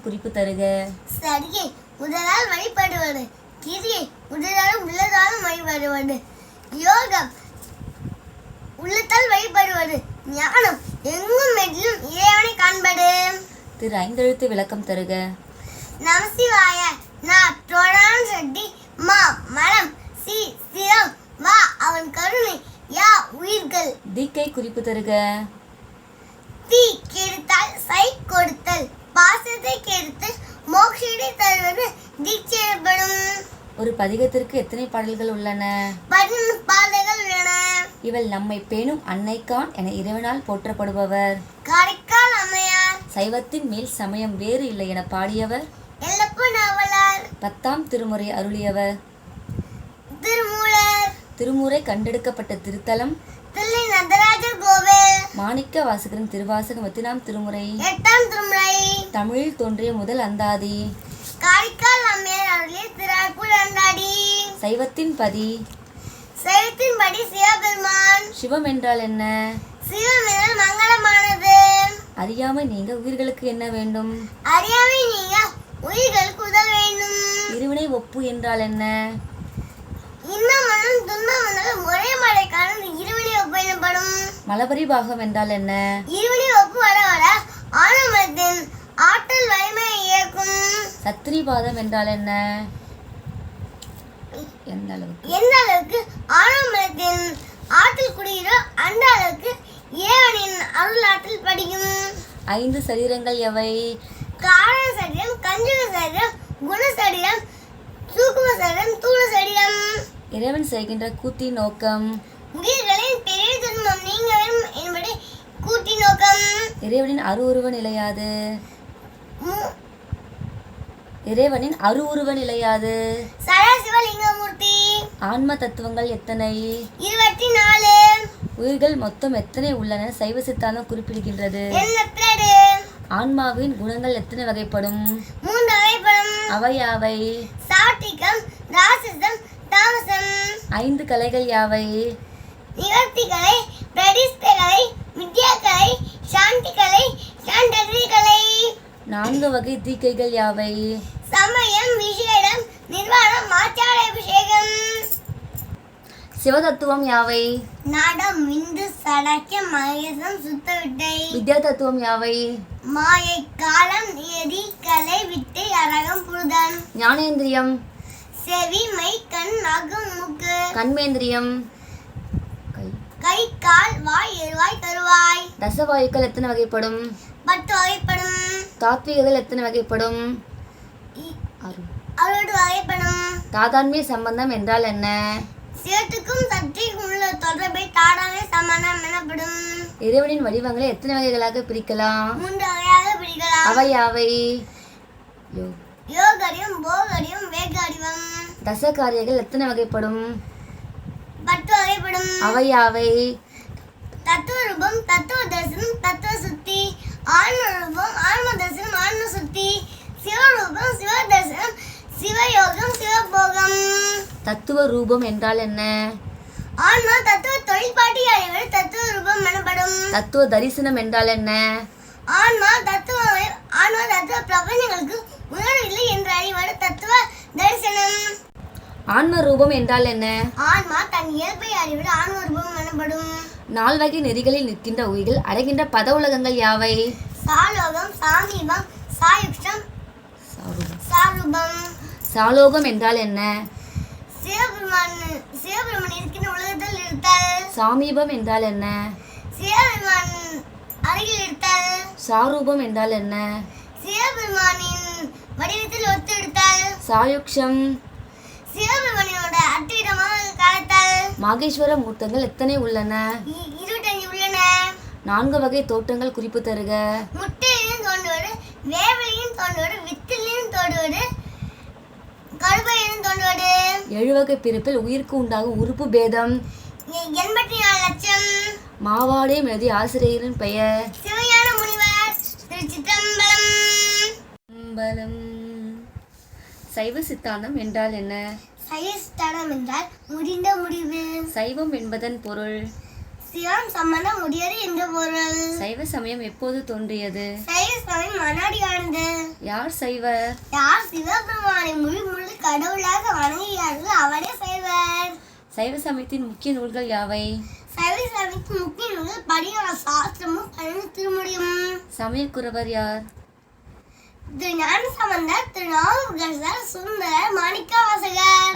ஞானம் குறிப்பு தருக. சரியை முதலால் வழிபடுவது. கிரியை முதலாலும் உள்ளதாலும் வழிபடுவது. யோகம் உள்ளத்தால் வழிபடுவது. ஞானம் எங்கும் மெட்டிலும் இறைவனை காண்பது. திரு ஐந்தெழுத்து விளக்கம் தருக. நமசிவாய நான் தோழான் சட்டி மா மரம் சி சிரம் வா அவன் கருணை யா உயிர்கள். தீக்கை குறிப்பு தருக. தீ கெடுத்தால் சை கொடுத்தல். தருவது எனப்படும் ஒரு பதிகத்திற்கு எத்தனை பாடல்கள் உள்ளன? பதினொன்று பாதைகள் உள்ளன. இவள் நம்மை பேணும் அன்னைக்கான் என இறைவனால் போற்றப்படுபவர். காரைக்கால் அம்மையார். சைவத்தின் மேல் சமயம் வேறு இல்லை என பாடியவர். எல்லப்பு நாவலார் பத்தாம் திருமுறை அருளியவர். திருமூலர். திருமுறை கண்டெடுக்கப்பட்ட திருத்தலம். மாணிக்க வாசகரின் திருவாசகம் எத்தினாம் திருமுறை. எட்டாம் திருமுறை. தமிழில் தோன்றிய முதல் அந்தாதி. காரைக்கால் அம்மையார் அருளிய திராக்குள் அண்டாடி சைவத்தின் பதி. சைவத்தின்படி சிவபெருமான். சிவம் என்றால் என்ன? சிவமெனல் மங்களமானது. அறியாமை நீங்க உயிர்களுக்கு என்ன வேண்டும்? அறியாமை நீங்க உயிர்களுக்கு உதவ வேண்டும். இருவினை ஒப்பு என்றால் என்ன? இன்பம் மனம் துன்பம் வந்தாலும் ஒரே மழை எனப்படும் மலபரி பாகம் என்றால் என்ன? இருவினை ஒப்பு வர வர ஆனமத்தின் ஆற்றல் வலிமையை இயக்கும் சத்திரிபாதம் என்றால் என்ன? எந்த அளவுக்கு? எந்த அளவுக்கு? ஆனமத்தின் ஆற்றல் குடியிலோ அந்த அளவுக்கு இறைவனின் அருள் ஆற்றல் படிக்கும் ஐந்து சரீரங்கள் எவை? காரண சரீரம் கஞ்சுக சரீரம் குண சரீரம் சூக்கும சரீரம் தூள சரீரம். இறைவன் செய்கின்ற கூத்தின் நோக்கம்? உயிர்களின் இறைவனின் அரு உருவ நிலையாது இறைவனின் அரு உருவ நிலையாது. சதாசிவலிங்கமூர்த்தி ஆன்ம தத்துவங்கள் எத்தனை? இருபத்தி நாலு உயிர்கள் மொத்தம் எத்தனை உள்ளன? சைவ சித்தாந்தம் குறிப்பிடுகின்றது. ஆன்மாவின் குணங்கள் எத்தனை வகைப்படும்? மூன்று வகைப்படும். அவை யாவை? சாட்டிகம் ராசசம் தாமசம். ஐந்து கலைகள் யாவை? நிவர்த்திகளை பிரதிஷ்டைகளை வித்யாக்கலை சாந்திக்கலை சாண்டகிரிகளை நான்கு வகை தீக்கைகள் யாவை? சமயம் விசேடம் நிர்வாணம் மாச்சார அபிஷேகம். சிவதத்துவம் யாவை? நாடம் விந்து சடக்க மகேசம் சுத்தவிட்டை வித்யா தத்துவம் யாவை? மாயை காலம் நியதி கலை வித்தை அரகம் புழுதன் ஞானேந்திரியம். செவி மை கண் நகம் மூக்கு. கண்மேந்திரியம். கை கால் வாய் எருவாய் தருவாய். ரசவாயுக்கள் எத்தனை வகைப்படும்? பத்து வகைப்படும். தாத்விகங்கள் எத்தனை வகைப்படும். அறுபது வகைப்படும். தாதான்மிய சம்பந்தம் என்றால் என்ன? சிவத்துக்கும் சக்திக்கும் உள்ள தொடர்பை தாடாமே சமானம் எனப்படும். இறைவனின் வடிவங்களை எத்தனை வகைகளாக பிரிக்கலாம்? மூன்று வகையாக பிரிக்கலாம். அவை யாவை? யோ. யோகரியம் போகரியம் வேகரியம் தசகாரியங்கள் எத்தனை வகைப்படும்? வகைப்படும். அவை யாவை தத்துவ ரூபம் தத்துவ தரிசனம் தத்துவ சுத்தி ஆன்ம ரூபம் ஆன்ம தரிசனம் ஆன்ம சுத்தி சிவரூபம் சிவ தரிசனம் சிவயோகம் சிவபோகம். தத்துவ ரூபம் என்றால் என்ன? ஆன்மா தத்துவ தொழில்பாட்டி அறிவது தத்துவ ரூபம் எனப்படும். தத்துவ தரிசனம் என்றால் என்ன? ஆன்மா தத்துவ ஆன்மா தத்துவ பிரபஞ்சங்களுக்கு உணர்வில்லை என்று அறிவது தத்துவ தரிசனம் ஆன்ம ரூபம் என்றால் என்ன? ஆன்மா தன் இயல்பை அறிவது ஆன்ம ரூபம் எனப்படும். நால்வகை நெறிகளில் நிற்கின்ற உயிர்கள் அடைகின்ற பத உலகங்கள் யாவை? சாலோகம் சாமீபம் சாயுக்ஷம் சாரூபம். சாரூபம். சாலோகம் என்றால் என்ன? சிவபெருமான் சிவபெருமான் இருக்கின்ற உலகத்தில் இருத்தல். சாமீபம் என்றால் என்ன? சிவபெருமான் அருகில் இருத்தல். சாரூபம் என்றால் என்ன? சிவபெருமானின் வடிவத்தில் ஒத்து எடுத்தல் சாயுக்ஷம் சிவபெருமானியோட அத்தியிடமாக கலத்தல் மாகேஸ்வர மூர்த்தங்கள் எத்தனை உள்ளன? இருபத்தஞ்சு உள்ளன. நான்கு வகை தோற்றங்கள் குறிப்பு தருக. முட்டையிலும் தோன்றுவது வேவலையும் தோன்றுவது வித்திலையும் தோன்றுவது கருப்பையிலும் தோன்றுவது ஏழு வகை பிறப்பில் உயிருக்கு உண்டாகும் உறுப்பு பேதம். எண்பத்தி நாலு லட்சம். மாவாடே மெதி ஆசிரியரின் பெயர். சிவஞான முனிவர் திருச்சிற்றம்பலம். அம்பலம். சைவ சித்தாந்தம் என்றால் என்ன? சைஸ்தனம் என்றால் முடிந்த முடிவு. சைவம் என்பதன் பொருள். சிவம் சம்பந்தம் முடியாது என்று பொருள். சைவ சமயம் எப்போது தோன்றியது? சைவ சமயம் மனாடியானது யார் சைவர்? யார் சிவபெருமானை முழு முழு கடவுளாக வணங்குகிறார்களோ அவரே சைவர். சைவ சமயத்தின் முக்கிய நூல்கள் யாவை? சைவ சமயத்தின் முக்கிய நூல்கள் படியான சாஸ்திரமும் பதினெண்டு திருமுடியும். சமயக்குறவர் யார் திரு ஞான சம்பந்தர் திரு நாமகிருஷ்ணர் சுந்தரர் மாணிக்கவாசகர்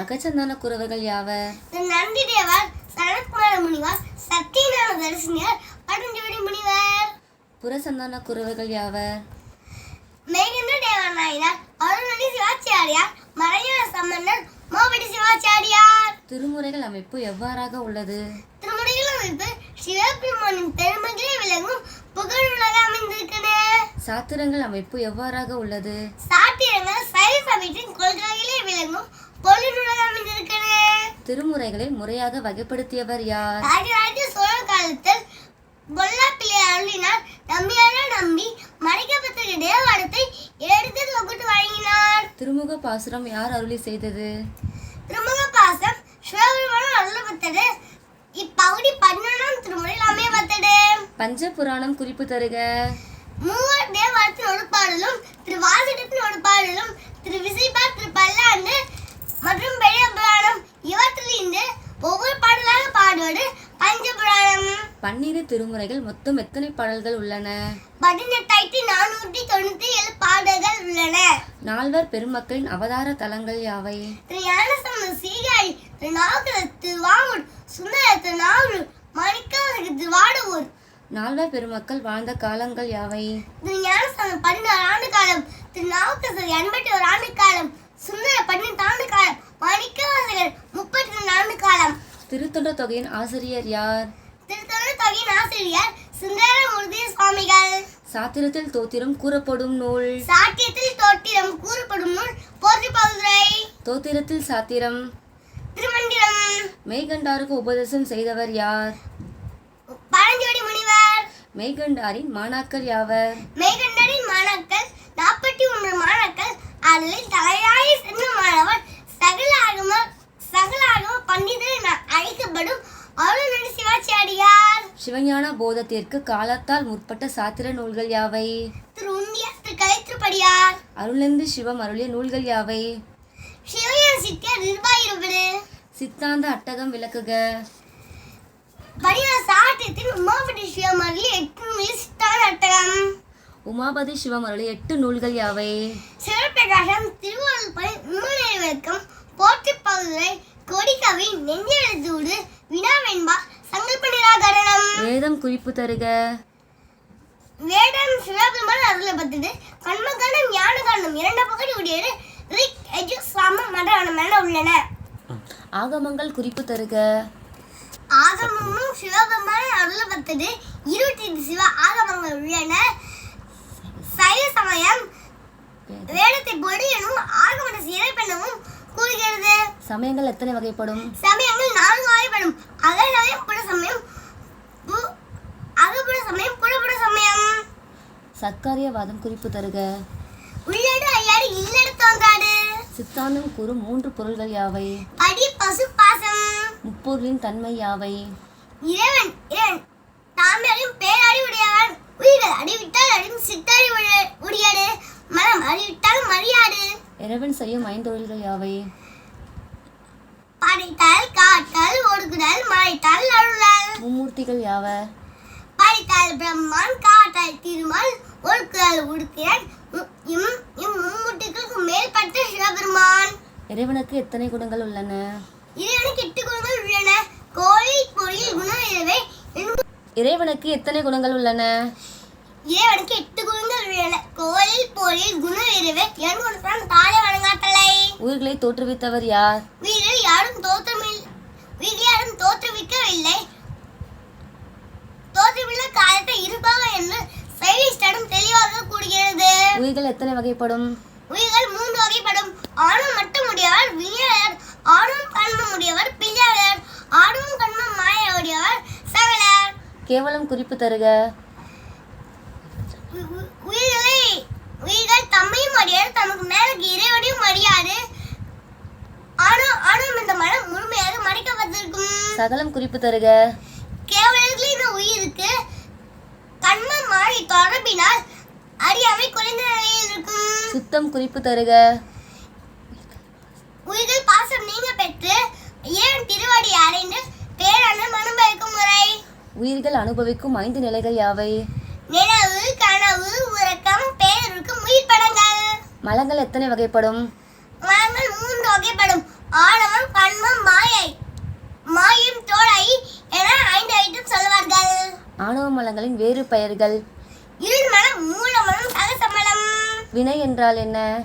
அகச்சந்தான குறவர்கள் யாவர் திரு நந்திதேவர் சனத்குமார முனிவர் சத்தியநாத தரிசனியர் பதஞ்சோடி முனிவர். புறசந்தான குறவர்கள் யாவர் மேகேந்திர தேவர் நாயனார் அருள்மணி சிவாச்சாரியார் மறையான சம்பந்தர் மோபடி சிவாச்சாரியார். திருமுறைகள் அமைப்பு எவ்வாறாக உள்ளது? திருமுறைகள் அமைப்பு சிவபெருமானின் பெருமைகளே விளங்கும் புகழுலக அமைந்திருக்கிறது சாத்திரங்கள் அமைப்பு எவ்வாறாக உள்ளது? சாத்திரங்கள் சைவ சமயத்தின் கொள்கையிலே விளங்கும் பொருளுலக அமைந்திருக்கிறது திருமுறைகளை முறையாக வகைப்படுத்தியவர் யார்? ராஜராஜ சோழ காலத்தில் பொல்லா பிள்ளை அருளினார். நம்பியார நம்பி மறைக்கப்பட்ட தேவாரத்தை எடுத்து தொகுத்து வழங்கினார். திருமுக பாசுரம் யார் அருளி செய்தது? திருமுக பாசம் இப்பகுதி பதினொன்றாம் திருமுறையில் அமையப்பட்டது பஞ்ச புராணம் குறிப்பு தருக. மூவர் தேவாரத்தின் ஒரு பாடலும் திரு வாசிடத்தின் ஒரு பாடலும் திரு விசைப்பா திரு பல்லாண்டு மற்றும் பெரிய புராணம் இவற்றில் இருந்து ஒவ்வொரு பாடலாக பாடுவது பஞ்ச புராணம் பன்னிரு திருமுறைகள் மொத்தம் எத்தனை பாடல்கள் உள்ளன? பதினெட்டாயிரத்தி நானூற்றி தொண்ணூத்தி ஏழு பாடல்கள் உள்ளன. நால்வர் பெருமக்களின் அவதார தலங்கள் யாவை? திரு ஞானசம்பந்த சீகாழி திரு நாகர திருவாமூர் சுந்தர திரு நாவூர் மாணிக்காசக திருவாடூர் நால்வர் பெருமக்கள் வாழ்ந்த காலங்கள் யாவை? திரு பதினாறு ஆண்டு காலம் திரு நாவுக்கரசர் எண்பத்தி ஒரு ஆண்டு காலம் சுந்தர பதினெட்டு ஆண்டு காலம் மாணிக்கவாசகர் முப்பத்தி ரெண்டு ஆண்டு காலம். திருத்தொண்ட தொகையின் ஆசிரியர் யார்? திருத்தொண்டர் தொகையின் ஆசிரியர் சுந்தரமூர்த்தி சுவாமிகள் சாத்திரத்தில் தோத்திரம் கூறப்படும் நூல். சாட்டியத்தில் தோட்டிரம் கூறப்படும் நூல் போற்றி பகுதிரை. தோத்திரத்தில் சாத்திரம். மெய்கண்டாருக்கு உபதேசம் செய்தவர் யார்? பழஞ்சோடி முனிவர். மெய்கண்டாரின் மாணாக்கர் யாவர்? மேகண்டரின் மாணாக்கள் நாற்பத்தி ஒன்று மாணாக்கள் அதில் தலையாய சென்ற மாணவர் சகலாகம சகலாகம பண்டிதர் என அழைக்கப்படும் அருள்நடி சிவாச்சாரியார். சிவஞான போதத்திற்கு காலத்தால் முற்பட்ட சாத்திர நூல்கள் யாவை? திரு உந்தியா திரு கலைத்திருப்படியார். அருளந்து சிவம் அருளிய நூல்கள் யாவை? சித்தாந்த அட்டகம் விளக்குக. உமாபதி சிவமல்லி எட்டு நூலில் நூல்கள் யாவை? சிவபிரகாசம் திருவள்ளுவர் நூலை விளக்கம் போற்றி பகுதிரை கொடிக்கவி நெஞ்செழுத்தூடு வினாவெண்பா சங்கல்ப நிராகரணம் வேதம் குறிப்பு தருக. வேடம் சிவபெருமான் அருளப்பட்டது. கண்மகானம் ஞானகானம் இரண்டு பகுதி உடையது. ரிக் எஜு சாம மண்டனம் என உள்ளன. ஆகமங்கள் குறிப்பு தருக. ஆகமமும் சிவபெருமான் அருளப்பட்டது. இருபத்தி எட்டு சிவ ஆகமங்கள் உள்ளன. சைவ சமயம் வேடத்தை பொடி எனும் ஆகமத சிறைப்பெண்ணவும் கூறுகிறது. சமயங்கள் எத்தனை வகைப்படும்? சமயங்கள் நான்கு வகைப்படும். அக சமயம் புற சமயம் பு- அகப்புற சமயம் புறப்புற சமயம். சர்க்காரியவாதம் குறிப்பு தருக. உள்ளடு ஐயாறு தோன்றாடு சித்தாந்தம் கூறும் மூன்று பொருள்கள் யாவை? படி பசு பாசம். முப்பொருளின் தன்மை யாவை? இறைவன் இறைவன் தாமே அறியும் பேரடி உடையவன். உயிர்கள் அடிவிட்டால் அடியும் சித்தடி உடைய- உடையது. மனம் அறிவிட்டால் மரியாடு இறைவன் செய்யும் ஐந்தொழில்கள் யாவை? படைத்தல் காத்தல் ஒடுக்குதல் மறைத்தல் அருளல் மும்மூர்த்திகள் யாவர் படைத்தல் பிரம்மான் காத்தல் திருமால் ஒடுக்குதல் உடுக்கிறன். மேல்பட்ட சிவபெருமான். இறைவனுக்கு எத்தனை குணங்கள் உள்ளன? இறைவனுக்கு எட்டு குணங்கள் உள்ளன. கோயில் பொறியில் குணம் இரவே. இறைவனுக்கு எத்தனை குணங்கள் உள்ளன? இறைவனுக்கு எட்டு குணங்கள் உள்ளன. கோயில் பொறியில் குணம் இரவே. என் குணத்தான் தாழ வணங்காத்தலை. உயிர்களை தோற்றுவித்தவர் யார்? வீரில் யாரும் தோற்றமில் வீரில் யாரும் தோற்றுவிக்கவில்லை. தோற்றமில்ல காலத்தை இருப்பவர் என்று சைவிஸ்டனும் தெளிவாக கூறுகிறது. உயிர்கள் எத்தனை வகைப்படும்? உயிர்கள் மூன்று வகைப்படும். ஆணும் மட்டும் உடையவர் விஞ்ஞானர் ஆணும் கண்மம் உடையவர் பிள்ளையாளர். ஆணும் கண்மம் மாய உடையவர் சகலர். கேவலம் குறிப்பு தருக. உயிர்களை உயிர்கள் தம்மையும் அறியாது தமக்கு மேலுக்கு இறைவனையும் அறியாது. ஆணும் ஆணும் இந்த மனம் முழுமையாக மறைக்கப்பட்டிருக்கும். சகலம் குறிப்பு தருக. கேவலத்தில் இந்த உயிருக்கு பாடினால் அறியாமை குறைந்த நிலையில் இருக்கும். சுத்தம் குறிப்பு தருக. உயிர்கள் பாசம் நீங்க பெற்று ஏன் திருவடி அடைந்து பேரன்னம் அனுபவிக்கும் முறை? உயிர்கள் அனுபவிக்கும் ஐந்து நிலைகள் யாவை? நினைவு கனவு உறக்கம் பேருக்கும் உயிர் படங்கள். மலங்கள் எத்தனை வகைப்படும்? மரங்கள் மூன்று வகைப்படும். ஆணவம் கண்மம் மாயை. மாயும் தோலை என ஐந்து ஐட்டம் சொல்வார்கள். ஆணவ மலங்களின் வேறு பெயர்கள். வினை என்றால் என்ன?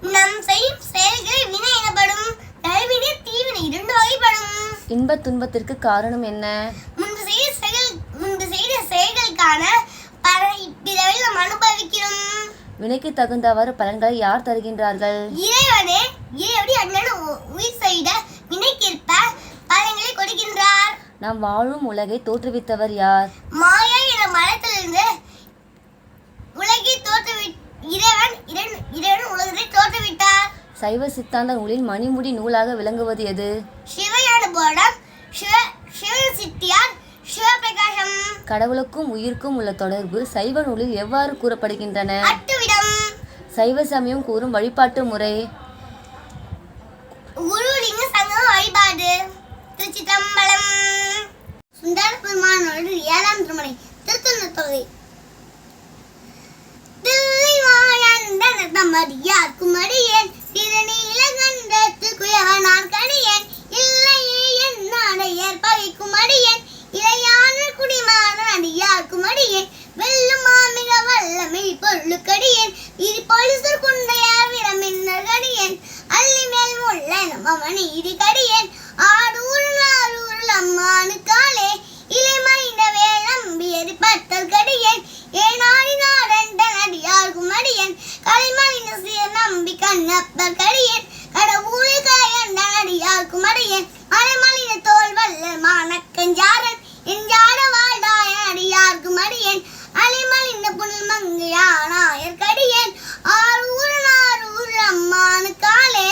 நம் செய்யும் செயல்கள் வினை எனப்படும். நல்வினை தீவினை இரண்டு வகைப்படும். இன்பத் துன்பத்திற்கு காரணம் என்ன? முன்பு செய்த செயல் முன்பு செய்த செயல்களுக்கான இப்பிறவில் நாம் அனுபவிக்கிறோம். வினைக்கு தகுந்தவாறு பலன்களை யார் தருகின்றார்கள்? இறைவனே இறைவடி அண்ணன் உயிர் செய்த கொடுக்கின்றார் நாம் வாழும் உலகை தோற்றுவித்தவர் யார்? மாயா என மரத்திலிருந்து உலகை தோற்றுவி இறைவன் இறைவன் உலகத்தை தோற்றுவிட்டார். சைவ சித்தாந்த நூலில் மணிமுடி நூலாக விளங்குவது எது? சிவையான போடம் சிவ சிவ சித்தியார் சிவபிரகாசம். கடவுளுக்கும் உயிர்க்கும் உள்ள தொடர்பு சைவ நூலில் எவ்வாறு கூறப்படுகின்றன? அட்டுவிடம். சைவ சமயம் கூறும் வழிபாட்டு முறை. குருலிங்க சங்கம் வழிபாடு. திருச்சிதம்பலம் சுந்தர பெருமானோடு ஏழாம் திருமலை திருத்தொண்ணு தொகை தில்லை வாழந்த தமடியார் குமடியேன் குயவனார் கடியேன் இல்லையே என்னாடையர் பகை குமடியேன் இளையான குடிமாறன் அடியார் குமரியன் வெல்லும் மாமிக வல்லமை பொருளுக்கடியேன். இது பொலிசர் குண்டையார் விரமின்னர் கடியேன் அள்ளி மேல் முள்ள நமமணி இடி கடியேன். ஆடூர் நாரூர் அம்மானு காலே இளைமைந்த வேளம்பியது பத்தல் கடியேன். ஏனாடி நாடண்ட நடியார் குமடியன் கலைமணிந்த சீர் நம்பி கண்ணப்பர் கடியேன். கடவுளை கலையண்ட நடியார் குமடியன் அலைமலின தோல் வல்ல மானக்கஞ்சாரன். அலிமல் இந்த புனல் மங்கையானாயர் கடியேன் ஆரூர் நாரூர் அம்மானு காலே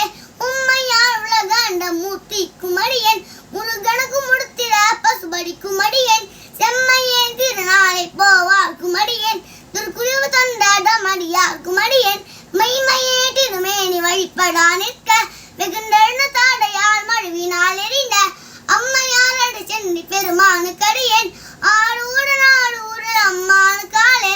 உம்மையார் உலகாண்ட மூர்த்தி குமடியன். முருகனுக்கு முடித்திட பசுபடி குமடியன். செம்மையேன் திருநாளை போவார் குமடியன். திருக்குறிவு தொண்டாடம் அடியார் குமடியன். மெய்மையே திருமேனி வழிபடா நிற்க வெகுண்டெழுந்த தாடையால் மழுவினால் எறிந்த. அம்மையார் அடி சென்னி பெருமானு கடியேன். ஆறு நாடூர் அம்மானு காலே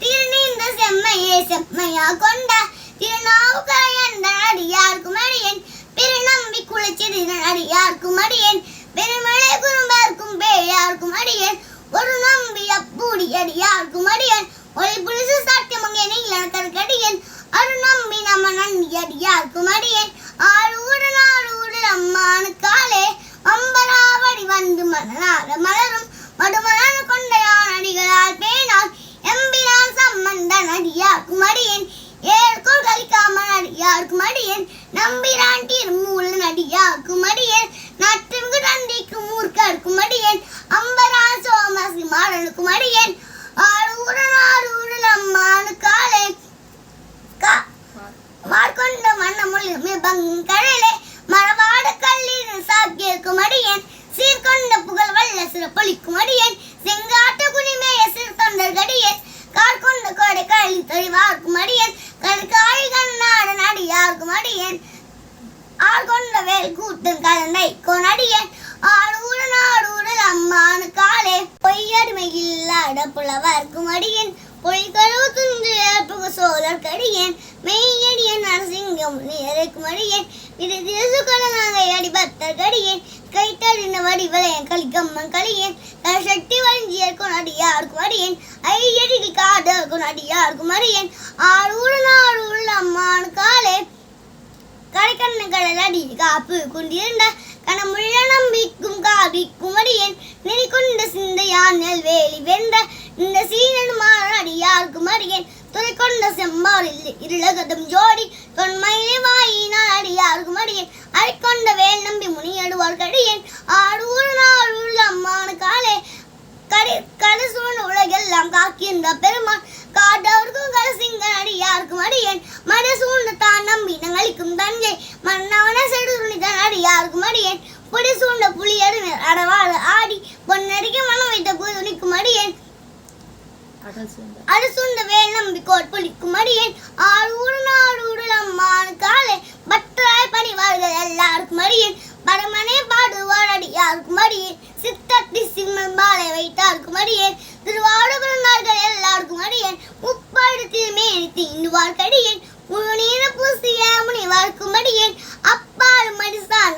திருநீந்த செம்மையே செம்மையா கொண்ட திருநாவுக்கரையன் அடியார்க்கும் அடியேன். பெருநம்பி குளிச்சிருந்த அடியார்க்கும் அடியேன். பெருமழை குறும்பார்க்கும் பேயார்க்கும் அடியேன். ஒரு நம்பி அப்பூடி அடியார்க்கும் அடியேன். ஒளி புலிசு சாத்தியமங்கே நீலக்கற்கடியேன் அரு நம்பி நம்ம நன்றி அடியார்க்கும் அடியேன். ஆரூடு ஊடு அம்மானு காலே. அம்பராவடி வந்து மலராத மலரும். மடுமலர் கொண்டையார் அடிகளால் பேனால் எம்பிரான் சம்பந்தன் அடியார்க்கும் அடியேன். ஏற்கோள் கலிக்காமல் அடியார்க்கும் அடியேன். நம்பிரான் திருமூலன் அடியார்க்கும் அடியேன் அடியேன் பொய்கரு துஞ்சு ஏற்புக சோழர் கடியேன் மெய்யடியன் நரசிங்கம் நேரைக்கும் அடியேன் இது அடி அடிபத்தர் கடியேன். கைத்தறிந்த வடிவலையன் கலிக்கம்மன் கலியேன் சக்தி வழிஞ்சியர்க்கும் அடியார்க்கும் அடியேன் ஐயடிக்கு காதற்கும் அடியார்க்கும் அடியேன் ஆறு உள்ள அம்மானு காலே கரைக்கண்ணுகளடி அடி காப்பு கொண்டிருந்த கணமுள்ள நம்பிக்கும் காவிக்கும் அடியேன் நெறி கொண்ட சிந்தையான் நெல்வேலி வென்ற இந்த சீனன் அடியார்க்கும் குமரியன் துறை கொண்ட செம்பாரில் இருளகதம் ஜோடி தொன்மையிலே வாயினால் அடியார்க்கும் அடியேன் அரைக்கொண்ட வேல் நம்பி முனியடுவார் கடியேன் ஆடூர் நாடூர் அம்மா காலே கடி கடசூழ் உலகெல்லாம் காக்கின்ற பெருமான் காட்டவர்க்கும் கலசிங்கன் அடியார்க்கும் அடியேன் மட சூழ்ந்த தான் நம்பினங் அளிக்கும் தஞ்சை மன்னவன செடுதுணிதான் அடியார்க்கும் அடியேன் புடி சூழ்ந்த புலியடு அடவாடு ஆடி பொன்னடிக்க மனம் வைத்த புதுணிக்கும் அடியேன் அரசுண்ட வேல் நம்பிக்கோட் புலிக்கும் அடியேன் ஆரூடு நாடூடு அம்மான் காலே பற்றாய் பணிவார்கள் எல்லாருக்கும் அடியேன் பரமனே பாடுவார் அடியாருக்கும் அடியேன் சித்தத்தி சிம்மன் பாலை வைத்தாருக்கும் அடியேன் திருவாடுகிறார்கள் எல்லாருக்கும் அடியேன் முப்பாடு மேனி தீண்டுவார் கடியேன் முழுநீர பூசிய முனிவார்க்கும் அடியேன் அப்பால் மடிசான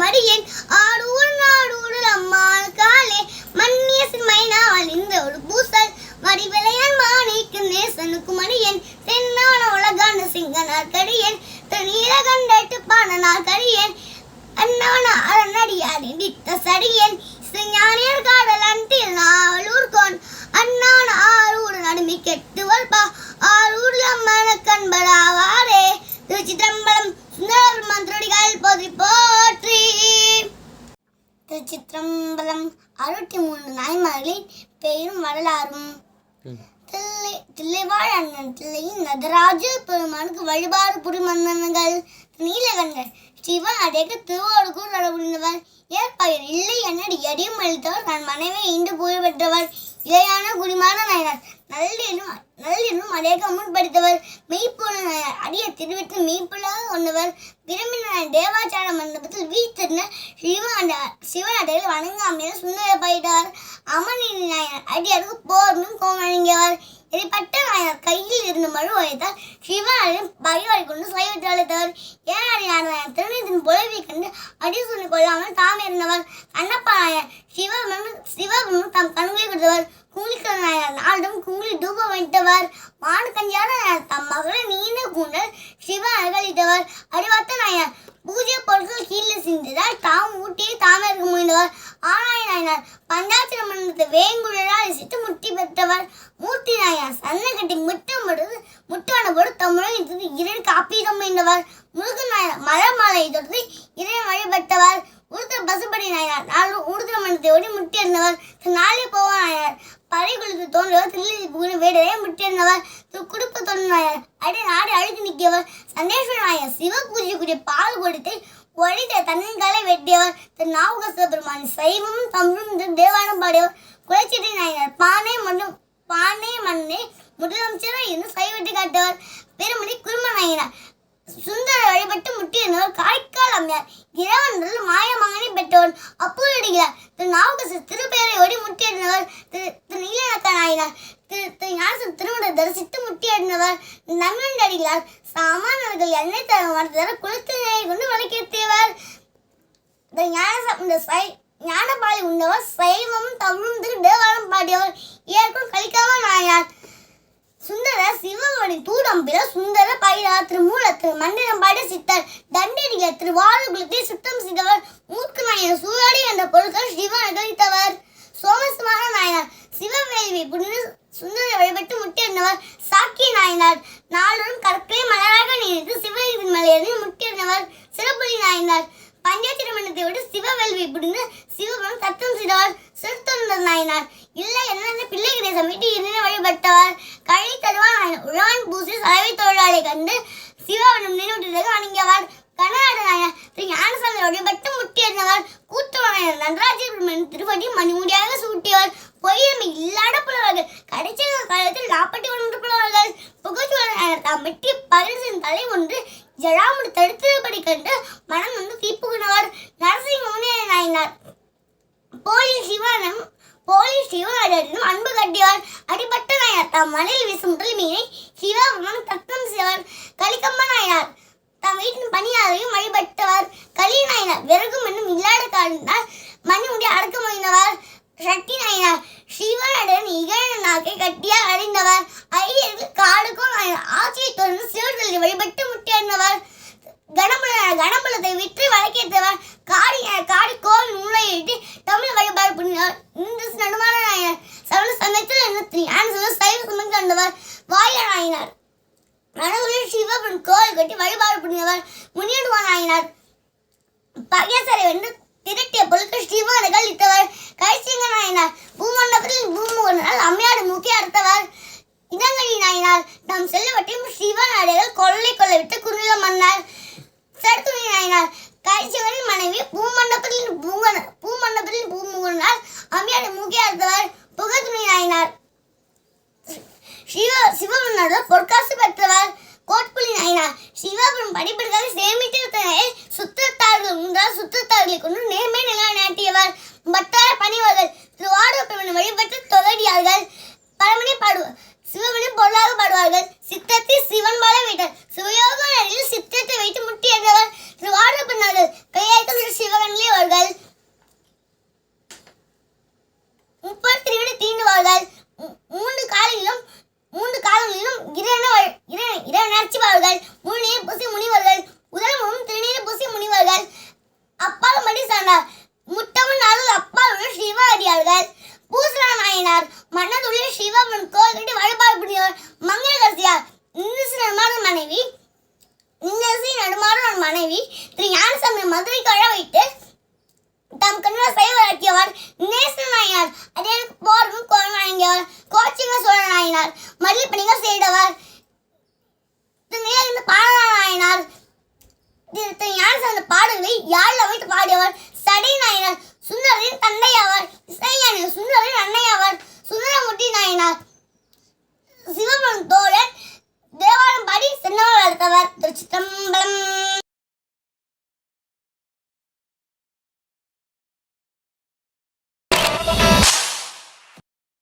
அடியாருக்கும் அடியேன் ஆடூர் நாடூர் அம்மாள் காலே மன்னிய சிம்மைனால் இந்த ஒரு பூசல் வடிவிளையான் மாணிக்கு நேசனுக்கும் அடியேன் தென்னான உலகான சிங்கனார் கடியேன் தனீர கண்டட்டு பாடனார் கடியேன் அண்ணான அரணடியாரின் டித்த சடியேன் ஞானியர் காடல் அன்றில் நாளூர் கோன் அண்ணான ஆரூர் நடுமி கெட்டு வல்பா ஆரூர்ல மன கண்படாவாரே திருச்சிற்றம்பலம் சுந்தர மந்திரடிகள் போதி போற்றி திருச்சிற்றம்பலம் அறுபத்தி மூன்று நாய்மார்களின் பெயரும் வரலாறும் தில்லை தில்லைவாழ் அண்ணன் தில்லையின் பெருமானுக்கு வழிபாடு புரிமன்னன்கள் நீலகண்டர் சிவன் அடைக்க திருவாரூர் நடபுரிந்தவர் ஏற்பயர் இல்லை என்னடி? எடியும் அளித்தவர் தன் மனைவி இன்று புகழ் பெற்றவர் இளையான குடிமான நாயனார். நல்லினும் நல்லினும் அடையக்க முன்படுத்தவர் மெய்ப்பொருள் நாயனார். அடிய திருவிட்டு மெய்ப்புலாக கொண்டவர். விரும்பின தேவாச்சார மண்டபத்தில் வீத்திருந்த சிவன் சிவன் அடையில் வணங்காமையில் சுந்தர பயிட்டார். அமர்நீதி நாயனார். அடியாருக்கு போர்னும் கோமணிங்கவர் இதைப்பட்ட நாயனார் கையில் இருந்து மழு வைத்தார் சிவனின் பகைவரை கொண்டு சைவத்தை அழைத்தவர் ஏனாடியார் திருநீதின் புலவை கண்டு அடி சொல்லி கொள்ளாமல் தாம் இருந்தவர். கண்ணப்பா நாயர் சிவபெருமன் சிவபெருமன் தம் கண்களை கொடுத்தவர். குங்கிலிக்க நாயர் நாளும் குங்கிலி தூபம் வைத்தவர். மானுக்கஞ்சான தம் மகளை நீண்ட கூண்டல் சிவ அகழித்தவர் அறிவாத்த நாயர் பூஜை பொருட்கள் கீழே சிந்திதால் தாம் ஊட்டியை தாமே முயன்றவர். முடிந்தவர் நாயனார் பஞ்சாட்சிர மன்னத்தை வேங்குழலால் இசைத்து முட்டி பெற்றவர். மூர்த்தி நாயனார் சன்ன கட்டி முட்டம் பொழுது முட்டான போது தமிழை இது இரண் காப்பீதம் என்றவர் முருகன் நாயனார் மலர்மாலை தொடர்ந்து இறைவன் வழிபட்டவர். உருத்தர் பசுபடி நாயனார் நாலு உருத்திர மண்டலத்தை ஓடி முட்டியிருந்தவர் நாளை போவான் நாயனார். பறை குழுக்கு தோன்றவர் தில்லி புகுந்த வேடரே முட்டியிருந்தவர் குடும்ப தொண்டு நாயனார் அடி நாடு அழுத்தி நிற்கியவர். சந்தேஸ்வர நாயர் சிவ பூஜைக்குரிய பால் கொடுத்து ஒழித்த தன்னின்காலை வெட்டியவர். திரு நாவுக பெருமான் சைவம் தமிழும் திரு தேவானம் பாடியவர். குலச்சிட்டி நாயனர் பானை மண்ணும் பானை மண்ணை முதலமைச்சராக இருந்து சைவத்தை காட்டவர். பெருமதி குரும நாயனார் சுந்தர வழிபட்டு முட்டியிருந்தவர் காரைக்கால் அம்மையார் இறைவனில் மாயமகனை பெற்றவர் அப்பூரடிகிறார் திரு நாவுக்கசு திருப்பெயரை ஒடி முட்டியிருந்தவர் திரு திரு நீலநக்க நாயனார் திரு திரு ஞானசன் திருமண தரிசித்து முட்டியிருந்தவர் நன்மன் சாமானவர்கள் எண்ணெய் தர மரத்தர குளத்தினை கொண்டு வழக்கேற்றியவர் இந்த ஞானசம் இந்த சை ஞானபாலி உண்டவர் சைவம் தமிழும் திரு தேவாரம் பாடியவர். ஏற்கும் கலிக்காம நாயனார். சுந்தர சிவகணி தூடம்பில சுந்தர பைரா திருமூல திரு மந்திரம் சித்தர் தண்டடிக திரு வாழுகுலத்தை சுத்தம் செய்தவர். மூக்கு நாயர் சூழாடி என்ற பொருட்கள் சிவன் அகழித்தவர் சோமசுமான நாயனார் சிவவேல்வி புனித சுந்தர வழிபட்டு முட்டியிருந்தவர் சாக்கிய நாயனார் நாளும் கற்களை மலராக நினைத்து சிவகிரின் மலையில் முட்டியிருந்தவர் சிறப்புலி நாயனார் பஞ்சாட்சிர மண்டலத்தை சிவவேள்வி புரிந்து சிவபுரம் தத்தம் செய்தவர் சிறுத்தொண்டர் நாயினார். இல்லை என்ன பிள்ளைகளை சமைத்து இருந்து வழிபட்டவர். கழி தருவான் உழவன் பூசி சலவை தொழிலாளை கண்டு சிவபுரம் நினைவுட்டதாக வணங்கியவர். கனநாடு நாயனார். திரு ஞானசாமி வழிபட்டு முட்டியிருந்தவர் கூட்டுவனாயர் நடராஜ திருப்பதி மணிமுடியாக சூட்டியவர். பொய்யமை இல்லாத புலவர்கள். கடைசி காலத்தில் நாற்பத்தி ஒன்று புலவர்கள். புகழ்ச்சியுடன் தாம் வெட்டி பகிர்ச்சின் தலை ஒன்று. ஜடாமுடி தடுத்தபடி கண்டு மனம் வந்து தீப்புகினார் நரசிங்க முனே நாயனார். சிவனும் போலீஸ் சிவனும் அன்பு கட்டியவர் அடிபட்ட நாயார். தாம் மலையில் வீசும் முதல் மீனை சிவபெருமான் தத்தம் செய்வார் கலிக்கம்ம நாயார். தம் வீட்டின் பணியாரையும் வழிபட்டவர் களி நாயனார் விறகும் என்னும் இல்லாத காரணத்தால் மணி முடி அடக்க முடிந்தவர் சக்தி நாயனார் சிவனுடன் இகழ நாக்கை கட்டியாக அறிந்தவர். ஐயர்கள் காடுக்கும் ஆட்சியை தொடர்ந்து சிவர்களை வழிபட்டு முட்டியிருந்தவர் கணபல கணபலத்தை விற்று வழக்கேற்றவர் காடி காடி கோவில் நூலையிட்டு தமிழ் வழிபாடு புரிந்தார் இந்து நடுமான நாயனர் சவண சமயத்தில் என்ன சைவ சுமந்து கண்டவர் வாய நாயனார் நடுவில் சிவபெருமான் கோவில் கட்டி வழிபாடு புரிந்தவர். முனியடுவான் நாயனார் பகேசரை வந்து திரட்டிய பொருட்கள் சிவகர்கள் இட்டவர் கைசிங்க நாயினார் பூமண்டபத்தில் பூமுகனால் அம்மையாடு மூக்கி அடுத்தவர் இடங்கடி நாயினார் தம் சிவன் அடைகள் கொள்ளை கொள்ள விட்டு குறுநில மன்னர் சடுத்துணி நாயினார் கைசிவனின் மனைவி பூமண்டபத்தில் பூங்கன பூமண்டபத்தில் பூமுகனால் அம்மையாடு மூக்கி அறுத்தவர். புகத்துணி சிவ சிவபெருமானோட பொற்காசு பெற்றவர். கோட்புலி நாயினார் சிவபுரம் படிப்பிற்காக சேமித்து சுத்தத்தார்கள் உண்டால் சுத்தத்தார்களை கொண்டு மனைவி இந்திரசி நடுமாறு மனைவி திரு ஞானசாமி மதுரை கழ வைத்து தம் கண்ணில் செய்ய வளர்த்தியவர் நேச நாயினார். அதே போர்வும் கோல் வழங்கியவர் கோச்சிங்க சோழ நாயனார். மல்லிப்பணிகள் செய்தவர் திரு நேர்ந்த பாலனா நாயனார். திரு திரு ஞானசாமி பாடல்களை யாழில் அமைத்து பாடியவர் சடை நாயினார். சுந்தரின் தந்தையாவர் இசைஞானி சுந்தரின் அன்னையாவர் சுந்தரமுட்டி நாயினார். சிவபெரும் தோழன் தேவாலம்பாடி சென்னார் அடுத்தவர் திருச்சித்தம்பலம்